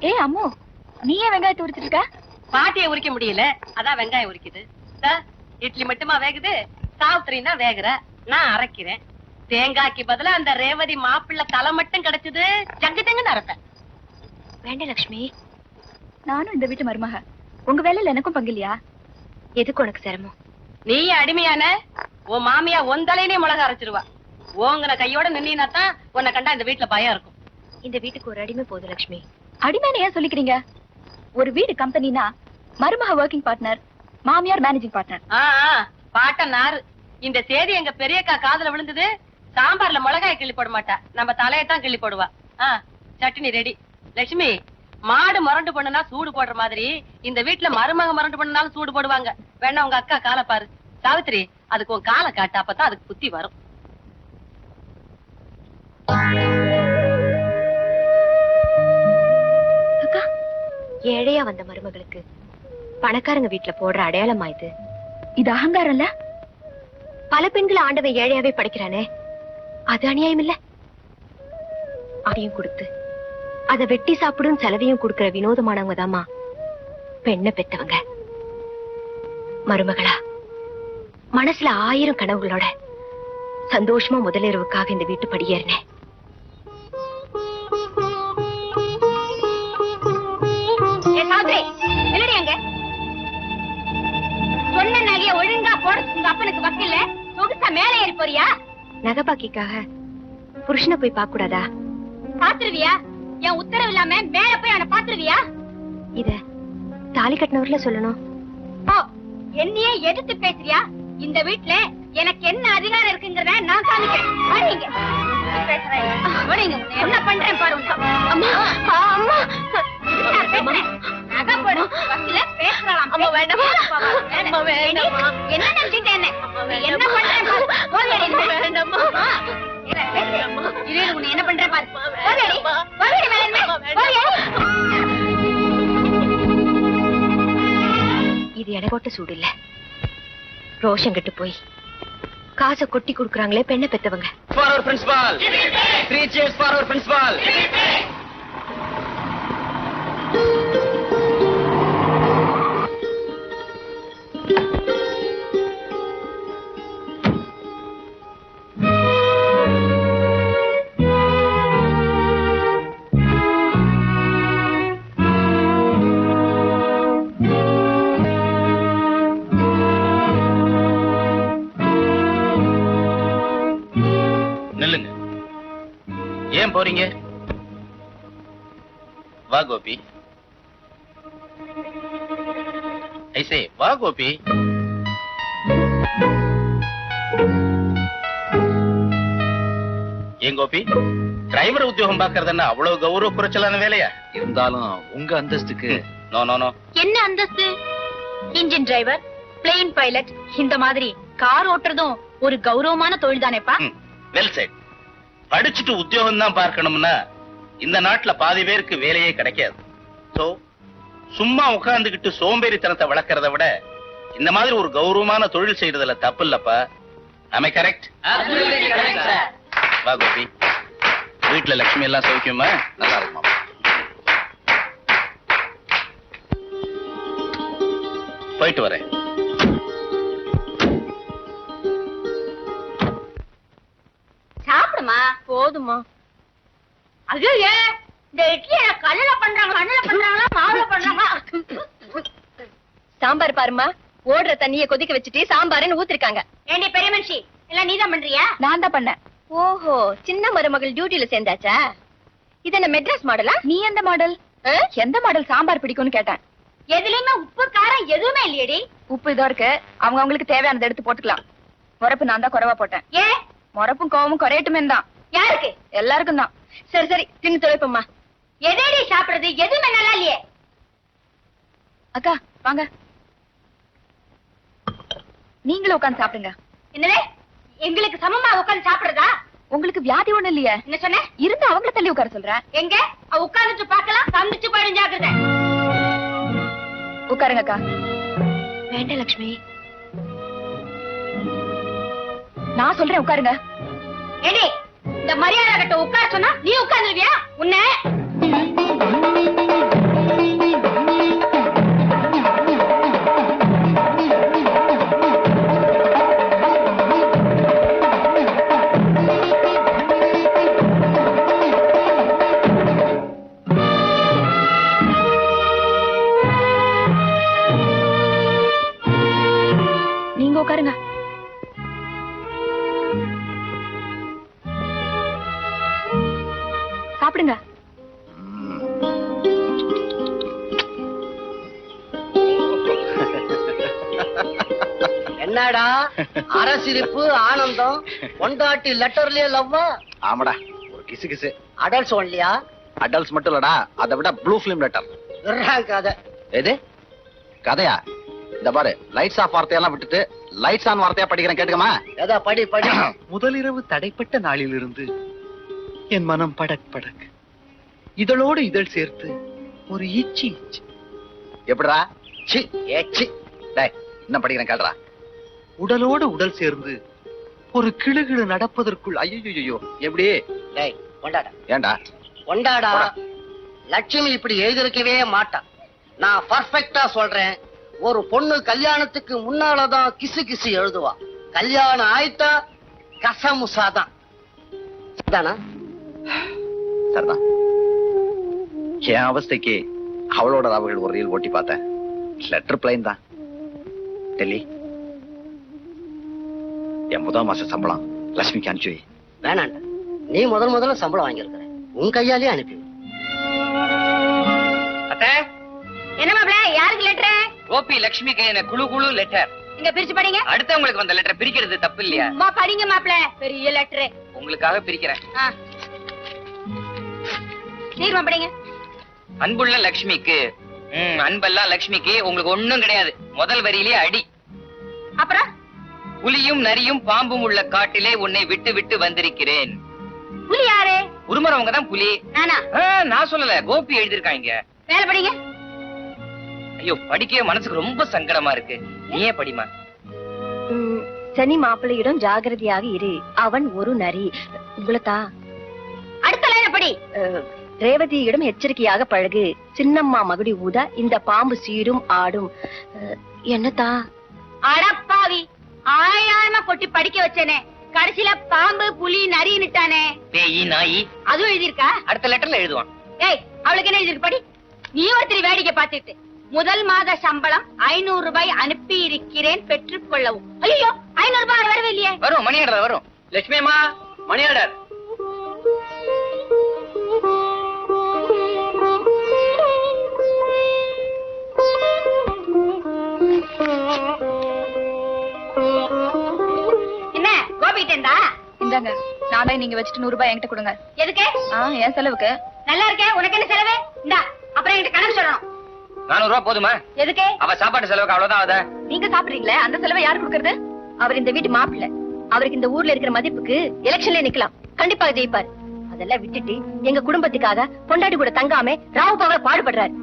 வெங்காயத்தை உரிச்சிட்டு இருக்க? பாட்டியை உரிக்க முடியல. அதான் வெங்காயம் உரிக்குது. இட்லி மட்டுமா வேகுது? சாவித்திரினா வேகுற. நான் அரைக்கிறேன். தேங்காய்க்கு பதிலா அந்த ரேவதி மாப்பிள்ளை தலை மட்டும் கிடைச்சது. ஜங்கு ஜங்குன்னு அரைப்பேன். லக்ஷ்மி. நானும் இந்த வீட்டு மருமக. உங்க வேலையில எனக்கும் பங்கு இல்லையா? எதுக்கு உனக்கு சிரமம்? நீ அடிமையான. உன் மாமியா ஒந்தலையிலே மிளகா அரைச்சிருவா. ஓங்கின கையோட நின்னா தான் உன்னை கண்டா இந்த வீட்டுல பயம் இருக்கும். இந்த வீட்டுக்கு ஒரு அடிமை போதும் லக்ஷ்மி. அடிமைன்னு ஏன் சொல்லிக்கிறீங்க? ஒரு வீடு கம்பெனினா மருமக ஒர்க்கிங் பார்ட்னர் மாமியார் மேனேஜிங் பார்ட்னர் பாட்டனார் இந்த செய்தி எங்க பெரியக்கா காதுல விழுந்தது சாம்பார்ல மிளகாய் கிள்ளி போட மாட்டா. நம்ம தலையத்தான் கிள்ளி போடுவா. சட்னி ரெடி லட்சுமி மாடு மரண்டு பண்ணுனா சூடு போடுற மாதிரி இந்த வீட்டுல மருமக மரண்டு பண்ணாலும் சூடு போடுவாங்க. வேணா உங்க அக்கா காலை பாரு. சாவித்திரி அதுக்கு உன் காலை காட்டு அப்பதான் அதுக்கு புத்தி வரும். ஏழையா வந்த மருமகளுக்கு. பணக்காரங்க வீட்டுல போடுற அடையாளமா இது? இது அகங்காரம் இல்ல? பல பெண்களை ஆண்டவன் ஏழையாவே படைக்கிறானே. அது அநியாயம் இல்ல. அதையும் கொடுத்து. அத வெட்டி சாப்பிடும் செலவையும் கொடுக்கிற வினோதமானவங்க தாமா பெண்ணை பெத்தவங்க. மருமகளா மனசுல ஆயிரம் கனவுகளோட சந்தோஷமா முதலிரவுக்காக இந்த வீட்டு படியேறினேன். போறியா? நகபாக்கிக்காக புருஷனை போய் பார்க்க கூடாதா பாத்துருவியா என் உத்தரவு இல்லாம மேல போய் அவனை பாத்துருவியா இத தாலி கட்டினவர்ல சொல்லணும். ஓ என்னையே எதிர்த்து பேசுறியா இந்த வீட்ல எனக்கு என்ன அதிகாரம் இருக்குங்கறத நான் காமிக்கிறேன். பேசுறேன். உன்னை என்ன பண்றேன் பாரு உன்னை. அம்மா. அம்மா. பேசுறேன். என்ன. இது எனக்கு போட்ட சூடு இல்ல ரோஷம் கெட்டு போய். காசை கொட்டி குடுக்குறாங்களே பெண்ணை பெத்தவங்க. For our principal. Three cheers for our principal. நில்லுங்க. ஏன் போறீங்க? வா கோபி. ஐசே வா கோபி. ஏன் கோபி? டிரைவர் உத்தியோகம் பாக்குறதுன்னா அவ்வளவு கௌரவ குறைச்சலான வேலையா? இருந்தாலும் உங்க அந்தஸ்துக்கு நோ நோ நோ. என்ன அந்தஸ்து? இன்ஜின் டிரைவர் பிளேன் பைலட் இந்த மாதிரி கார் ஓட்டுறதும் ஒரு கௌரவமான தொழில் தானேப்பா? வெல் செட் படிச்சுட்டு உத்தியோகம் தான் பார்க்கணும்னா இந்த நாட்டுல பாதி பேருக்கு வேலையே கிடைக்காது. சோ சும்மா உட்கார்ந்துகிட்டு சோம்பேறித்தனத்தை வளர்க்கறத விட இந்த மாதிரி ஒரு கௌரவமான தொழில் செய்யறதுல தப்பு இல்லப்பா. அமை கரெக்ட் வா கோபி. வீட்டுல லட்சுமி எல்லாம் சௌக்கியமா? நல்லா இருக்குமா? போயிட்டு வரேன். போதுமா? ஐயோ இந்த இட்லிய கல்லுல பண்றாங்க மண்ணுல பண்றாங்களா மாவுல பண்றாங்களா? சாம்பார் பாருமா ஓடுற தண்ணிய கொதிக்க வச்சுட்டு சாம்பார்னு ஊத்திருக்காங்க. ஏண்டி பெரிய மனுஷி எல்லாம் நீதான் பண்றியா? நான் தான் பண்ணேன். ஓஹோ சின்ன மருமகள் டியூட்டில சேர்ந்தாச்சா? இது என்ன மெட்ராஸ் மாடலா? நீ எந்த மாடல்? எந்த மாடல் சாம்பார் பிடிக்கும்னு கேட்டேன். எதுலயுமே உப்பு காரம் எதுவுமே இல்லையடி. உப்பு இதோ இருக்கு. அவங்க அவங்களுக்கு தேவையானதை எடுத்து போட்டுக்கலாம். முறப்பு நான் தான் குறைவா போட்டேன். ஏன்? முறப்பும் கோவமும் குறையட்டுமே தான். யாருக்கு? எல்லாருக்கும் தான். சரி சரி தின்னு தொலைப்பம்மா. எதடி சாப்பிடுறது? எதுவுமே நல்லா இல்லையே. அக்கா வாங்க. நீங்களும் உட்கார்ந்து சாப்பிடுங்க. என்னது? எங்களுக்கு சமமா உட்கார்ந்து சாப்பிடுறதா? உங்களுக்கு வியாதி ஒண்ணு இல்லையே. என்ன சொன்ன? இருந்து அவங்கள தள்ளி உட்கார சொல்றேன் எங்க? அவ உட்கார்ந்துட்டு பார்க்கலாம் சந்திச்சு போயிடும் ஜாக்கிரதை. உட்காருங்க அக்கா. வேண்டாம் லட்சுமி நான் சொல்றேன் உட்காருங்க. ஏடி இந்த மரியாதை கட்ட உட்கார சொன்னா நீ உட்கார்ந்துருவியா உன்ன. என்னடா? அரசிரிப்பு ஆனந்தம் பொண்டாட்டி லெட்டர்லயே லவ்வா ஆமாடா ஒரு கிசு கிசு அடல்ஸ் ஒன்லியா அடல்ட்ஸ் மட்டும் இல்லடா அதை விட ப்ளூ ஃபிலிம் லெட்டர் கதை. எது? கதையா? இந்த பாரு லைட்ஸ் ஆஃப் வார்த்தையெல்லாம் விட்டுட்டு லைட்ஸ் ஆன் வார்த்தையா படிக்கிறேன் கேட்டுக்கமா? எதா படி படி. முதலிரவு தடைப்பட்ட நாளிலிருந்து என் மனம் படக் படக். இதழோடு இதழ் சேர்த்து ஒரு இச்சி இச்சி எப்படிடா? சி ஏச்சி டேய் என்ன படிக்கிறேன் கேளுடா. உடலோடு உடல் சேர்ந்து ஒரு கிளுகிழு நடப்பதற்குள் ஐயோ எப்படி? டேய் கொண்டாடா. ஏன்டா கொண்டாடா. லட்சுமி இப்படி எழுதிருக்கவே மாட்டா. நான் பர்ஃபெக்டா சொல்றேன். ஒரு பொண்ணு கல்யாணத்துக்கு முன்னாலதான் கிசு கிசு எழுதுவா. கல்யாணம் ஆயிட்டா கசமுசாதான். தானா சரிதான் என் அவஸ்தைக்கு அவளோட ராவுகள் ஒரு ரீல் ஓட்டி பார்த்தேன். லெட்டர் பிளைன் தான். டெல்லி. என் முதல் மாச சம்பளம் லட்சுமிக்கு அனுப்பிச்சு வை. வேணாண்டா. நீ முதல் முதல்ல சம்பளம் வாங்கியிருக்கிற. உன் கையாலே அனுப்பி. அத்தை. என்ன மாப்ள யாருக்கு லெட்டர் கோபி லட்சுமிக்கு என்ன குழு குழு லெட்டர் இங்க பிரிச்சு படிங்க. அடுத்தவங்களுக்கு வந்த லெட்டர் பிரிக்கிறது தப்பு இல்லையா? அம்மா படிங்க மாப்ள பெரிய லெட்டர் உங்களுக்காக பிரிக்கிறேன். சீக்கிரமா படிங்க. அன்புள்ள லட்சுமிக்கு ம், அன்பெல்லாம் லட்சுமிக்கு உங்களுக்கு ஒண்ணும் கிடையாது. முதல் வரியிலே அடி. அப்புறம்? புலியும் நரியும் பாம்பும் உள்ள காட்டிலே உன்னை விட்டு விட்டு வந்திருக்கிறேன். புலி யாரு? உருமரவங்க தான் புலி. நானா? சொல்லல. கோபி எழுதிருக்காங்க மேல படிங்க. ஐயோ படிக்கவே மனசுக்கு ரொம்ப சங்கடமா இருக்கு. நீயே படிமா சனி மாப்பிள்ளையிடம் ஜாகிரதையாக இரு. அவன் ஒரு நரி. உங்களத்தா? அடுத்த லைன் படி. ரேவதியிடம் எச்சரிக்கையாக பழகு. சின்னம்மா மகுடி ஊத இந்த பாம்பு சீரும் ஆடும். என்னத்தா? அடப்பாவி. ஆயாயமா கொட்டி படிக்க வச்சேனே. கடைசியில பாம்பு புலி நரின்னுட்டானே. பேயி நாயி. அதுவும் எழுதியிருக்கா? அடுத்த லெட்டர்ல எழுதுவான். ஏய் அவளுக்கு என்ன எழுதிருக்கு படி? நீ ஒருத்தர் வேடிக்கை பார்த்துட்டு முதல் மாத சம்பளம் ஐநூறு ரூபாய் அனுப்பி இருக்கிறேன் பெற்றுக் கொள்ளவும் ஐயோ ஐநூறு ரூபாய் வரவே இல்லையே. வரும் மணி ஆர்டர் வரும். லட்சுமி அம்மா மணி ஆர்டர் இருந்தா இந்தாங்க நானே நீங்க வச்சுட்டு நூறு ரூபாய் என்கிட்ட கொடுங்க. எதுக்கு? ஆ என் செலவுக்கு. நல்லா இருக்கே உனக்கு என்ன செலவு? இந்தா அப்புறம் என்கிட்ட கணக்கு சொல்லணும். நானூறு ரூபா போதுமா? எதுக்கு? அவ சாப்பாட்டு செலவுக்கு அவ்வளவுதான் ஆகுதா? நீங்க சாப்பிடுறீங்களே அந்த செலவை யாரு கொடுக்கறது? அவர் இந்த வீட்டு மாப்பிள்ளை. அவருக்கு இந்த ஊர்ல இருக்கிற மதிப்புக்கு எலெக்ஷன்ல நிக்கலாம். கண்டிப்பா ஜெயிப்பார். அதெல்லாம் விட்டுட்டு எங்க குடும்பத்துக்காக பொண்டாட்டி கூட தங்காம ராவு பகல பாடுபடுறாரு.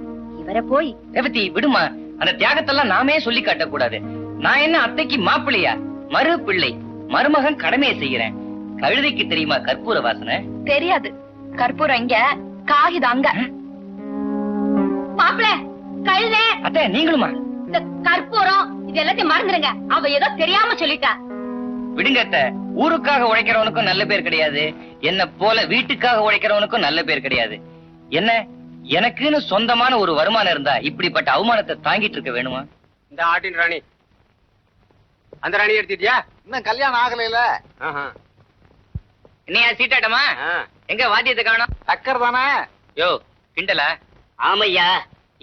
இவரை போய் ரேவதி விடுமா? அந்த தியாகத்தெல்லாம் நாமே சொல்லி காட்ட கூடாது நான் என்ன அத்தைக்கு மாப்பிள்ளையா? மறு பிள்ளை. மருமகன் கடமையை செய்யறேன் கழுதைக்கு தெரியுமா கற்பூர வாசனை? தெரியாது. கற்பூரம் இங்க காகிதம் அங்க. மாப்பிள கழுத. அத்தை நீங்களுமா? இந்த கற்பூரம் இது எல்லாத்தையும் மறந்துடுங்க அவ ஏதோ தெரியாம சொல்லிட்டா. விடுங்க அத்தை. ஊருக்காக உழைக்கிறவனுக்கும் நல்ல பேர் கிடையாது. என்ன போல வீட்டுக்காக உழைக்கிறவனுக்கும் நல்ல பேர் கிடையாது. என்ன எனக்குன்னு சொந்தமான ஒரு வருமானம் இருந்தா இப்படிப்பட்ட அவமானத்தை தாங்கிட்டு இருக்க வேணுமா? இந்த ஆட்டின் ராணி அந்த ராணி எடுத்துட்டியா இன்னும் கல்யாணம் ஆகலைல என்னையா சீட்டாட்டமா எங்க வாத்தியத்தை காணோம்? டக்கர் தானே? யோ கிண்டலா. ஆமையா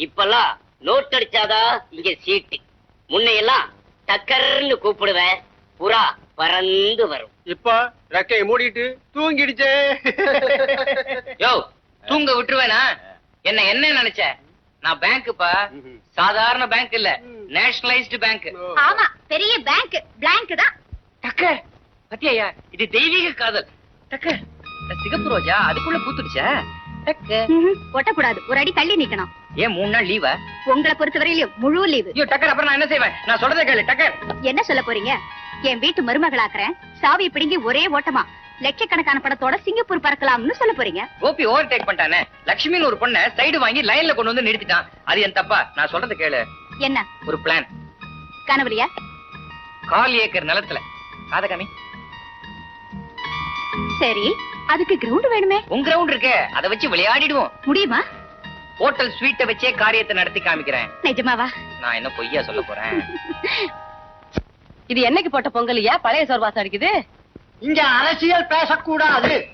இப்பெல்லாம் நோட் அடிச்சாதான் இங்க சீட்டு முன்னையெல்லாம் டக்கர்னு கூப்பிடுவேன். புறா பறந்து வரும். இப்போ ரெக்கையை மூடிட்டு தூங்கிடுச்சே. யோ தூங்க விட்டுருவேனா? என்ன என்ன நினைச்ச? நான் பேங்க்குப்பா சாதாரண பேங்க் இல்ல. Nationalised bank. ஆமா பெரிய பேங்க். பிளாங்க் தான். டக்கர். பத்தியா இது தெய்வீக காதல். டக்கர். இந்த சிகப்பு ரோஜா அதுக்குள்ள பூத்துடுச்சா. டக்கர். ஒட்டக்கூடாது. ஒரு அடி தள்ளி நிக்கணும். ஏன் மூணு நாள் லீவா உங்களை பொறுத்தவரையிலும் முழு லீவு ஐயோ டக்கர் அப்புறம் நான் என்ன செய்வேன்? நான் சொல்றதை கேளு டக்கர். என்ன சொல்ல போறீங்க? என் வீட்டு மருமகளாக்குறேன். சாவி பிடுங்கி ஒரே ஓட்டமா. லட்சக்கணக்கான படத்தோட சிங்கப்பூர் பறக்கலாம்னு சொல்ல போறீங்க. கோபி ஓவர் டேக் பண்ணிட்டானே. லட்சுமின்னு ஒரு பொண்ணை சைடு வாங்கி லைன்ல கொண்டு வந்து நிறுத்திட்டான். அது என் தப்பா? நான் சொல்றதை கேளு. என்ன? ஒரு பிளான் கனவுலையா? கால் ஏக்கர் நிலத்துல. காத காமி சரி அதுக்கு கிரவுண்ட் வேணுமே. உன் கிரவுண்ட் இருக்கே. அதை வச்சு விளையாடிடுவோம். முடியுமா? ஹோட்டல் ஸ்வீட்டை வச்சே காரியத்தை நடத்தி காமிக்கிறேன். நிஜமாவா? நான் என்ன பொய்யா சொல்ல போறேன்? இது என்னைக்கு போட்ட பொங்கலியா பழைய சோர்வாசம் அடிக்குது. இங்க அரசியல் பேசக்கூடாது.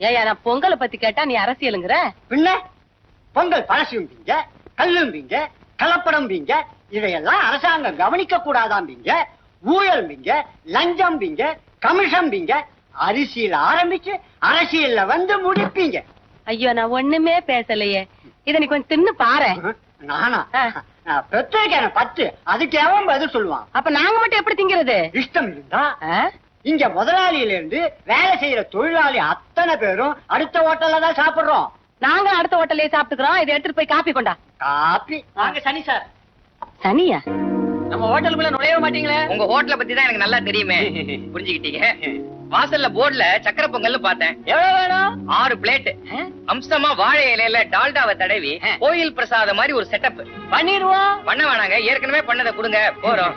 ஏயா நான் பொங்கலை பத்தி கேட்டா நீ அரசியலுங்கிற. பின்ன? பொங்கல் பழசும்பீங்க கல்லும்பீங்க கலப்படம்பீங்க இதையெல்லாம் அரசாங்கம் கவனிக்க கூடாதாம்பீங்க ஊழல் பிங்க லஞ்சம் பிங்க கமிஷன் பிங்க. அரிசியில ஆரம்பிச்சு அரசியல்ல வந்து முடிப்பீங்க. ஐயோ நான் ஒண்ணுமே பேசலையே. இத நீ கொஞ்சம் தின்னு பாரு. நானா? பெற்றிருக்கேன் பத்து. அதுக்கு எவன் பதில் சொல்லுவான்? அப்ப நாங்க மட்டும் எப்படி திங்கிறது? இஷ்டம் இருந்தா? இங்க முதலாளியில இருந்து வேலை செய்யற தொழிலாளி அத்தனை பேரும் அடுத்த ஹோட்டல்ல தான் சாப்பிடுறோம். நாங்க அடுத்த ஹோட்டல்லே சாப்பிட்டுக்கிறோம். இதை எடுத்துட்டு போய் காப்பி கொண்டா. காப்பி வாங்க சனி சார். சனியா? நம்ம ஹோட்டலுக்குள்ள நுழைய மாட்டீங்களே? உங்க ஹோட்டலை பத்தி தான் எனக்கு நல்லா தெரியுமே. புரிஞ்சுக்கிட்டீங்க? வாசல்ல போர்டுல சக்கரை பொங்கல்னு பார்த்தேன். எவ்வளவு வேணும்? ஆறு பிளேட் அம்சமா வாழை இலையில டால்டாவை தடவி கோயில் பிரசாதம் மாதிரி ஒரு செட்டப் பண்ணிடுவோம். பண்ண வேணாங்க. ஏற்கனவே பண்ணதை கொடுங்க. போறோம்.